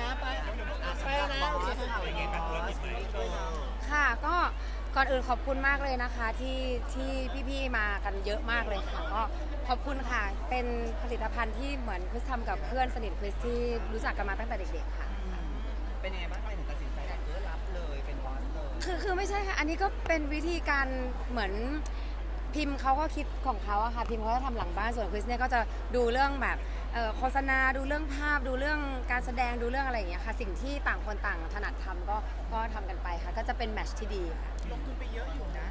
นะไปไปแล้วนะโอเคเป็นไงบ้างธุรกิจใหม่ค่ะก็ก่อนอื่นขอบคุณมากเลยนะคะที่ที่พี่ๆมากันเยอะมากเลยค่ะก็ขอบคุณค่ะ เป็นผลิตภัณฑ์ที่เหมือนคริสทำกับเพื่อนสนิทคริสที่รู้จักกันมาตั้งแต่เด็กๆค่ะ เป็นยังไงบ้างทำไมถึงตัดสินใจแบบเออรับเลยเป็นบอสเลยคือคือไม่ใช่ค่ะ อันนี้ก็เป็นวิธีการเหมือนพิมพ์เขาก็คิดของเขาอะค่ะพิมพ์เขาจะทำหลังบ้านส่วนคริสเนี่ยก็จะดูเรื่องแบบ เอ่อโฆษณาดูเรื่องภาพดูเรื่องการแสดงดูเรื่องอะไรอย่างเงี้ยค่ะ สิ่งที่ต่างคนต่างถนัดทำก็ก็ทำกันไปค่ะ ก็จะเป็นแมทช์ที่ดีค่ะ ลงทุนไปเยอะอยู่นะ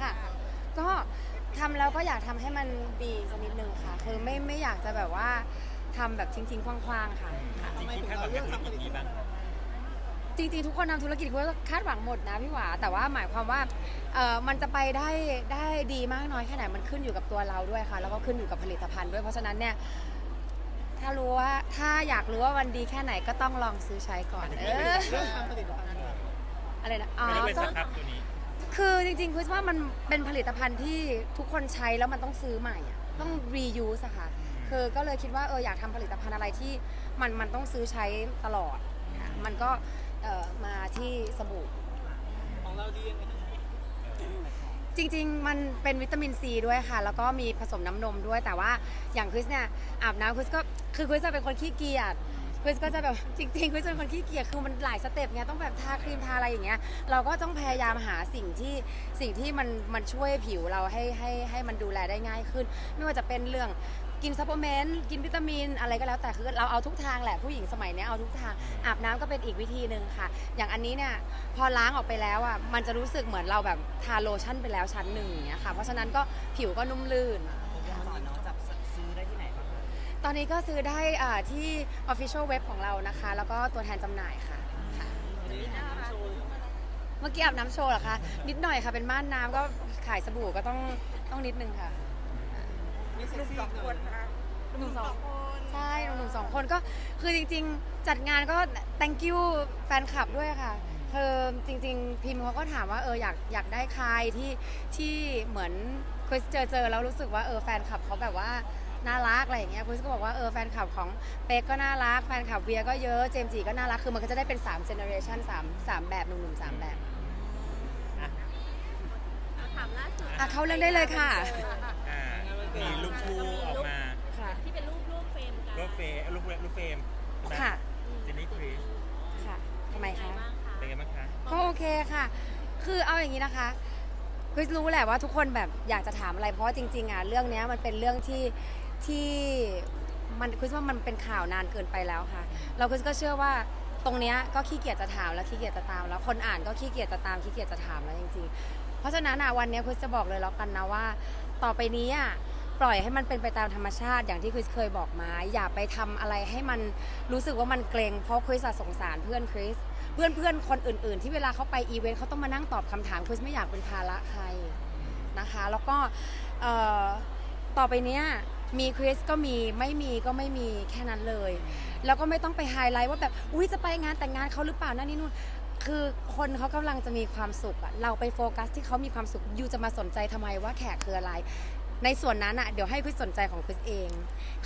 ค่ะ ก็ทำแล้วก็อยากทำให้มันดีสักนิดนึงค่ะ คือไม่ไม่อยากจะแบบว่าทำแบบทิ้งๆคว้างๆค่ะค่ะ จริงๆคาดหวังกับธุรกิจนี้บ้างจริงๆ ทุกคนทำธุรกิจก็คาดหวังหมดนะพี่หวาแต่ว่าหมายความว่าเออมันจะไปได้ได้ดีมากน้อยแค่ไหนมันขึ้นอยู่กับตัวเราด้วยค่ะ แล้วก็ขึ้นอยู่กับผลิตภัณฑ์ด้วยเพราะฉะนั้นเนี่ย ถ้ารู้ว่าถ้าอยากรู้ว่าวันดีแค่ไหนก็ต้องลองซื้อใช้ก่อนเออเรื่องทำผลิตภัณฑ์อะไรนะอ๋อไม่ได้เป็นก็สครับตัวนี้คือจริงๆคิดว่ามันเป็นผลิตภัณฑ์ที่ทุกคนใช้แล้วมันต้องซื้อใหม่อะต้อง reuse อะค่ะคือก็เลยคิดว่าเอออยากทำผลิตภัณฑ์อะไรที่มันมันต้องซื้อใช้ตลอดค่ะมันก็เอ่อมาที่สบู่ของเราดียังไง จริง ๆ มันเป็นวิตามินซีด้วยค่ะ แล้วก็มีผสมน้ำนมด้วย แต่ว่าอย่างคริสเนี่ยอาบน้ำคริสก็คือคริสจะเป็นคนขี้เกียจคริสก็จะแบบจริงๆคริสเป็นคนขี้เกียจคือมันหลายสเต็ปไงต้องแบบทาครีมทาอะไรอย่างเงี้ยเราก็ต้องพยายามหาสิ่งที่สิ่งที่มันมันช่วยผิวเราให้ให้ให้มันดูแลได้ง่ายขึ้น ไม่ว่าจะเป็นเรื่อง กินซัพพลีเมนต์กินวิตามินอะไรก็แล้วแต่คือเราเอาทุกทางแหละผู้หญิงสมัยเนี้ยเอาทุกทางอาบน้ำก็เป็นอีกวิธีหนึ่งค่ะ อย่างอันนี้เนี่ยพอล้างออกไปแล้วอะมันจะรู้สึกเหมือนเราแบบทาโลชั่นไปแล้วชั้นหนึ่งอย่างเงี้ยค่ะเพราะฉะนั้นก็ผิวก็นุ่มลื่น ผมอยากสอนน้องจับซื้อได้ที่ไหนบ้างคะตอนนี้ก็ซื้อได้อ่าที่ Official Web ของเรานะคะ แล้วก็ตัวแทนจำหน่ายค่ะค่ะ เมื่อกี้อาบน้ำโชว์เหรอคะ นิดหน่อยค่ะเป็นม่านน้ำก็ขายสบู่ก็ต้องต้องนิดนึงค่ะ นี่เซ็กซี่สองคนนะคะหนุ่มสองใช่หนุ่มๆสองคนก็คือจริง ๆ จัดงานก็ thank you แฟนคลับด้วยค่ะคือจริง ๆ พิมพ์เขาก็ถามว่าเอออยากอยากได้ใครที่ที่เหมือนคริสเจอเจอแล้วรู้สึกว่าเออแฟนคลับเขาแบบว่าน่ารักอะไรอย่างเงี้ยคริสก็บอกว่าเออแฟนคลับของเป๊กก็น่ารักแฟนคลับเวียก็เยอะเจมส์จีก็น่ารักคือมันก็จะได้เป็น3 generation 3 3แบบหนุ่มๆสามแบบถามล่าสุดอะเข้าเรื่องได้เลยค่ะอ่า มีลูกคู่ออกมาค่ะ ที่เป็นรูปรูปเฟรมกันรูปเฟรมรูปรูปเฟรมใช่ไหมค่ะ เจนนี่คริสค่ะทำไมยังไงคะ บ้างคะเป็นไงบ้างคะ ก็โอเคค่ะ คือเอาอย่างนี้นะคะคริสรู้แหละว่าทุกคนแบบอยากจะถามอะไร เพราะว่าจริงๆอะเรื่องเนี้ยมันเป็นเรื่องที่ที่มันคริสว่ามันเป็นข่าวนานเกินไปแล้วค่ะ เราคริสก็เชื่อว่าตรงเนี้ยก็ขี้เกียจจะถามแล้วขี้เกียจจะตาม แล้วคนอ่านก็ขี้เกียจจะตามขี้เกียจจะถามแล้วจริงๆ เพราะฉะนั้นอะวันเนี้ยคริสจะบอกเลยแล้วกันนะว่า ต่อไปนี้อะ ปล่อยให้มันเป็นไปตามธรรมชาติอย่างที่คริสเคยบอกมา อย่าไปทำอะไรให้มันรู้สึกว่ามันเกรงเพราะคริสสงสารเพื่อนคริสเพื่อนเพื่อนคนอื่น ๆ ที่เวลาเขาไปอีเวนต์เขาต้องมานั่งตอบคำถามคริสไม่อยากเป็นภาระใครนะคะ แล้วก็ต่อไปเนี้ยมีคริสก็มีไม่มีก็ไม่มีแค่นั้นเลย แล้วก็ไม่ต้องไปไฮไลท์ว่าแบบอุ้ยจะไปงานแต่งงานเขาหรือเปล่านั่นนี่นู่นคือคนเขากำลังจะมีความสุขอะเราไปโฟกัสที่เขามีความสุขยูจะมาสนใจทำไมว่าแขกคืออะไร ในส่วนนั้นอะเดี๋ยวให้คริสสนใจของคริสเอง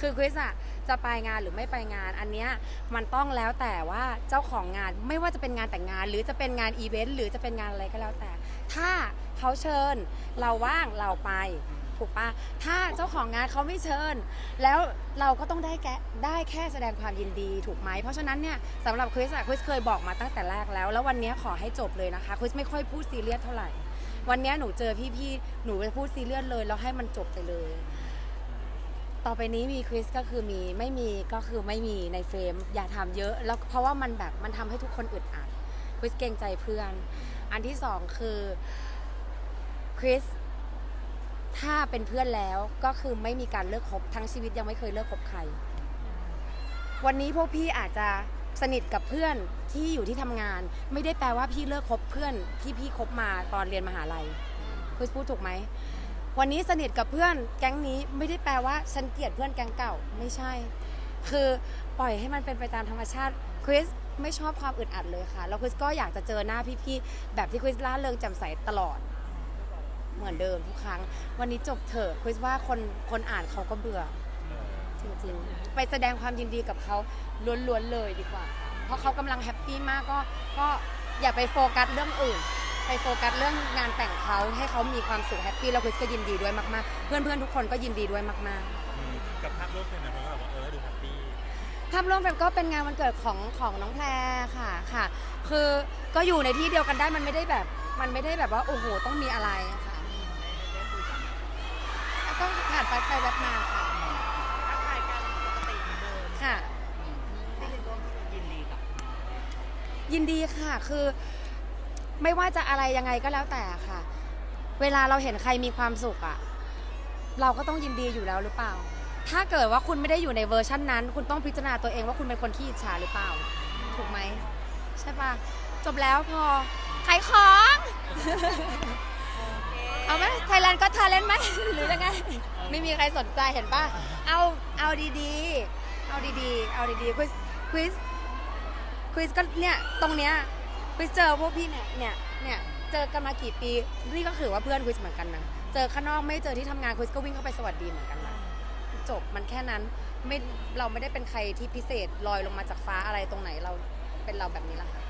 คือคริสอะจะไปงานหรือไม่ไปงาน อันเนี้ยมันต้องแล้วแต่ว่าเจ้าของงานไม่ว่าจะเป็นงานแต่งงาน หรือจะเป็นงานอีเวนต์หรือจะเป็นงานอะไรก็แล้วแต่ ถ้าเขาเชิญเราว่างเราไปถูกปะถ้าเจ้าของงานเขาไม่เชิญ แล้วเราก็ต้องได้แค่ได้แค่แสดงความยินดีถูกไหมเพราะฉะนั้นเนี่ยสำหรับคริสอะคริสเคยบอกมาตั้งแต่แรกแล้ว แล้ววันนี้ขอให้จบเลยนะคะคริสไม่ค่อยพูดซีเรียสเท่าไหร่ วันเนี้ยหนูเจอพี่ๆหนูจะพูดซีเรียสเลย แล้วให้มันจบไปเลย ต่อไปนี้มีคริสก็คือมีไม่มีก็คือไม่มีในเฟรม อย่าทำเยอะแล้วเพราะว่ามันแบบมันทำให้ทุกคนอึดอัดคริสเกรงใจเพื่อน อันที่สองคือคริสถ้าเป็นเพื่อนแล้วก็คือไม่มีการเลิกคบทั้งชีวิตยังไม่เคยเลิกคบใคร วันนี้พวกพี่อาจจะ สนิทกับเพื่อนที่อยู่ที่ทำงาน ไม่ได้แปลว่าพี่เลิกคบเพื่อนที่พี่คบมาตอนเรียนมหาลัยคริสพูดถูกไหมวันนี้สนิทกับเพื่อนแก๊งนี้ไม่ได้แปลว่าฉันเกลียดเพื่อนแก๊งเก่าไม่ใช่ คือปล่อยให้มันเป็นไปตามธรรมชาติคริสไม่ชอบความอึดอัดเลยค่ะแล้วคริสก็อยากจะเจอหน้าพี่ๆแบบที่คริสล่าเริงแจ่มใสตลอด เหมือนเดิมทุกครั้ง วันนี้จบเถอะคริสว่าคนคนอ่านเขาก็เบื่อ จริงๆ ไปแสดงความยินดีกับเขาล้วนๆเลยดีกว่าค่ะเพราะเขากำลังแฮปปี้มากก็ก็อย่าไปโฟกัสเรื่องอื่น ไปโฟกัสเรื่องงานแต่งเขาให้เขามีความสุขแฮปปี้แล้วคริสก็ยินดีด้วยมากๆ เพื่อนๆทุกคนก็ยินดีด้วยมากๆ อืมกับภาพโลกเฟรมนะคนก็แบบว่าเออดูแฮปปี้ภาพร่วมเฟรมก็เป็นงานวันเกิดของของน้องแพรค่ะค่ะ คือก็อยู่ในที่เดียวกันได้มันไม่ได้แบบมันไม่ได้แบบว่าโอ้โหต้องมีอะไรค่ะแล้วก็ผ่านไปไปแวบมาค่ะ ทักทายกันปกติเหมือนเดิม ค่ะที่เรียนร่วมยินดีกับยินดีค่ะ คือไม่ว่าจะอะไรยังไงก็แล้วแต่ค่ะ เวลาเราเห็นใครมีความสุขอะเราก็ต้องยินดีอยู่แล้วหรือเปล่า ถ้าเกิดว่าคุณไม่ได้อยู่ในเวอร์ชันนั้น คุณต้องพิจารณาตัวเองว่าคุณเป็นคนขี้อิจฉาหรือเปล่า ถูกไหม ใช่ปะจบแล้วพอขายของ เอาไหมไทยแลนด์ก็ทาเลนไหมหรือยังไง ไม่มีใครสนใจเห็นปะเอาเอาดีๆ เอาดีๆ เอาดีๆควิสควิสควิสก็เนี่ยตรงเนี้ยควิสเจอพวกพี่เนี่ยเนี่ยเนี่ยเจอกันมากี่ปีนี่ก็คือว่าเพื่อนควิสเหมือนกันนะเจอข้างนอกไม่เจอที่ทำงานควิสก็วิ่งเข้าไปสวัสดีเหมือนกันนะจบมันแค่นั้นไม่เราไม่ได้เป็นใครที่พิเศษลอยลงมาจากฟ้าอะไรตรงไหนเราเป็นเราแบบนี้ละค่ะ